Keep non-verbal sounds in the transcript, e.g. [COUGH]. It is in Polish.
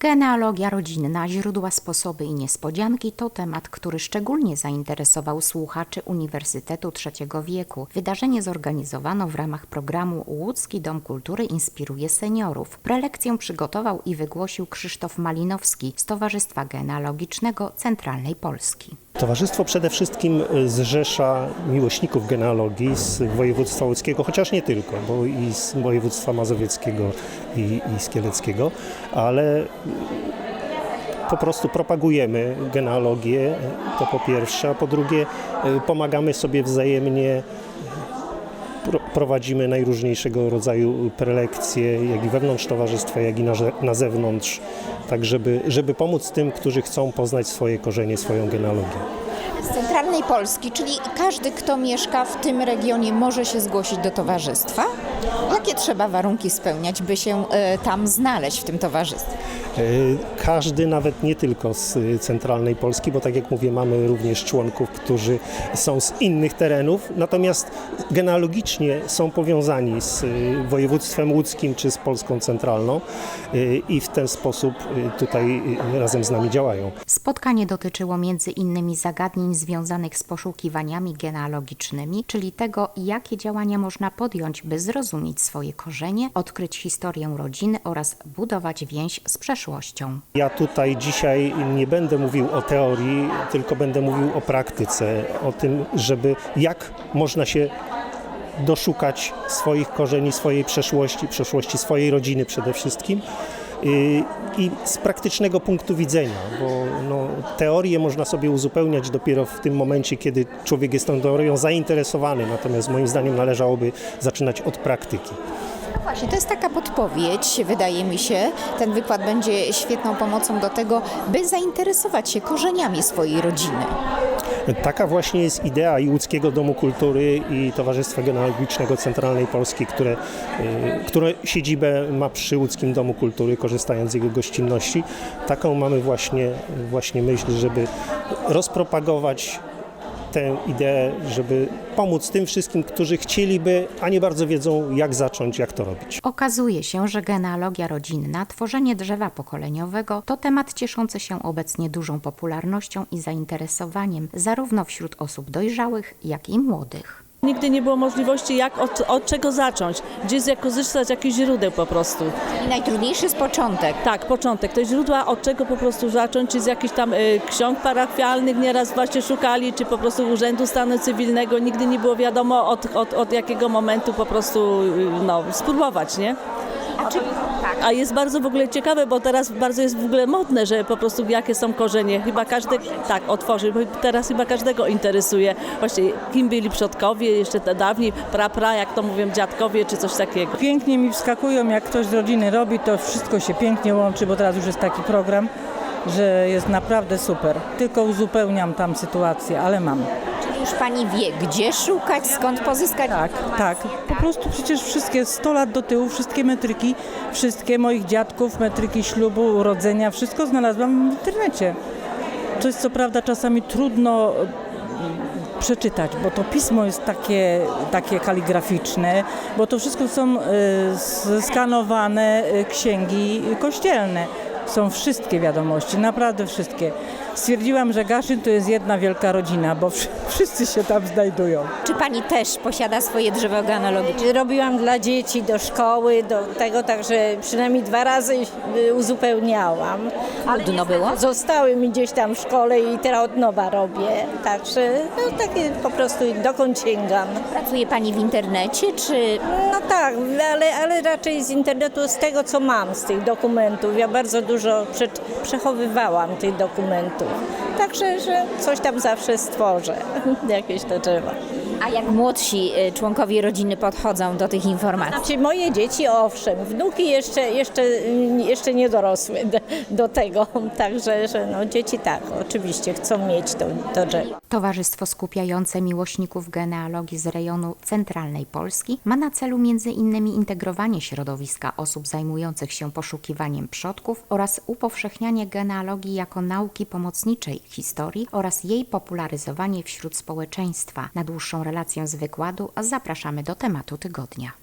Genealogia rodzinna, źródła, sposoby i niespodzianki to temat, który szczególnie zainteresował słuchaczy Uniwersytetu Trzeciego Wieku. Wydarzenie zorganizowano w ramach programu Łódzki Dom Kultury inspiruje seniorów. Prelekcję przygotował i wygłosił Krzysztof Malinowski z Towarzystwa Genealogicznego Centralnej Polski. Towarzystwo przede wszystkim y, zrzesza miłośników genealogii z województwa łódzkiego, chociaż nie tylko, bo i z województwa mazowieckiego i, i z kieleckiego, ale y, po prostu propagujemy genealogię, to po pierwsze, a po drugie y, pomagamy sobie wzajemnie Prowadzimy najróżniejszego rodzaju prelekcje, jak i wewnątrz towarzystwa, jak i na, na zewnątrz, tak żeby, żeby pomóc tym, którzy chcą poznać swoje korzenie, swoją genealogię. Centralnej Polski, czyli każdy, kto mieszka w tym regionie, może się zgłosić do towarzystwa. Jakie trzeba warunki spełniać, by się e, tam znaleźć w tym towarzystwie? E, Każdy, nawet nie tylko z y, centralnej Polski, bo tak jak mówię, mamy również członków, którzy są z innych terenów, natomiast genealogicznie są powiązani z województwem łódzkim czy z Polską centralną i w ten sposób tutaj razem z nami działają. Spotkanie dotyczyło między innymi zagadnień związanych z poszukiwaniami genealogicznymi, czyli tego, jakie działania można podjąć, by zrozumieć swoje korzenie, odkryć historię rodziny oraz budować więź z przeszłością. Ja tutaj dzisiaj nie będę mówił o teorii, tylko będę mówił o praktyce, o tym, żeby jak można się doszukać swoich korzeni, swojej przeszłości, przeszłości swojej rodziny przede wszystkim. I z praktycznego punktu widzenia, bo no, teorię można sobie uzupełniać dopiero w tym momencie, kiedy człowiek jest tą teorią zainteresowany, natomiast moim zdaniem należałoby zaczynać od praktyki. No właśnie, to jest taka podpowiedź, wydaje mi się. Ten wykład będzie świetną pomocą do tego, by zainteresować się korzeniami swojej rodziny. Taka właśnie jest idea i Łódzkiego Domu Kultury i Towarzystwa Genealogicznego Centralnej Polski, które, y, które siedzibę ma przy Łódzkim Domu Kultury, korzystając z jego gościnności. Taką mamy właśnie, właśnie myśl, żeby rozpropagować tę ideę, żeby pomóc tym wszystkim, którzy chcieliby, a nie bardzo wiedzą, jak zacząć, jak to robić. Okazuje się, że genealogia rodzinna, tworzenie drzewa pokoleniowego to temat cieszący się obecnie dużą popularnością i zainteresowaniem zarówno wśród osób dojrzałych, jak i młodych. Nigdy nie było możliwości, jak od, od czego zacząć, gdzie z- korzystać z jakichś źródeł po prostu. I najtrudniejszy jest początek. Tak, początek, to źródła, od czego po prostu zacząć, czy z jakichś tam y, ksiąg parafialnych nieraz właśnie szukali, czy po prostu Urzędu Stanu Cywilnego, nigdy nie było wiadomo od, od, od jakiego momentu po prostu y, no, spróbować, nie? A czy, tak. A jest bardzo w ogóle ciekawe, bo teraz bardzo jest w ogóle modne, że po prostu jakie są korzenie. Chyba każdy, tak, otworzy, bo teraz chyba każdego interesuje właśnie kim byli przodkowie, jeszcze te dawniej, pra, pra, jak to mówią, dziadkowie, czy coś takiego. Pięknie mi wskakują, jak ktoś z rodziny robi, to wszystko się pięknie łączy, bo teraz już jest taki program, że jest naprawdę super. Tylko uzupełniam tam sytuację, ale mam. Już Pani wie, gdzie szukać, skąd pozyskać Tak, tak. Po prostu przecież wszystkie 100 lat do tyłu, wszystkie metryki, wszystkie moich dziadków, metryki ślubu, urodzenia, wszystko znalazłam w internecie. To jest co prawda czasami trudno mm, przeczytać, bo to pismo jest takie, takie kaligraficzne, bo to wszystko są y, skanowane y, księgi kościelne. Są wszystkie wiadomości, naprawdę wszystkie. Stwierdziłam, że Gaszyn to jest jedna wielka rodzina, bo wszy- [LAUGHS] wszyscy się tam znajdują. Czy Pani też posiada swoje drzewo genealogiczne? Robiłam dla dzieci do szkoły, do tego, także przynajmniej dwa razy uzupełniałam. Trudno było? Zostały mi gdzieś tam w szkole i teraz od nowa robię. Także no, takie po prostu dokąd sięgam. Pracuje Pani w internecie, czy No tak, ale, ale raczej z internetu, z tego co mam, z tych dokumentów. Ja bardzo dużo prze, przechowywałam tych dokumentów. Także, że coś tam zawsze stworzę, [LAUGHS] jakieś te drzewa. A jak młodsi y, członkowie rodziny podchodzą do tych informacji? Znaczy moje dzieci owszem, wnuki jeszcze, jeszcze, jeszcze nie dorosły do, tego, także że no, dzieci tak, oczywiście chcą mieć to, to drzewo. Towarzystwo skupiające miłośników genealogii z rejonu centralnej Polski ma na celu między innymi integrowanie środowiska osób zajmujących się poszukiwaniem przodków oraz upowszechnianie genealogii jako nauki pomocniczej historii oraz jej popularyzowanie wśród społeczeństwa. Na dłuższą relację z wykładu zapraszamy do tematu tygodnia.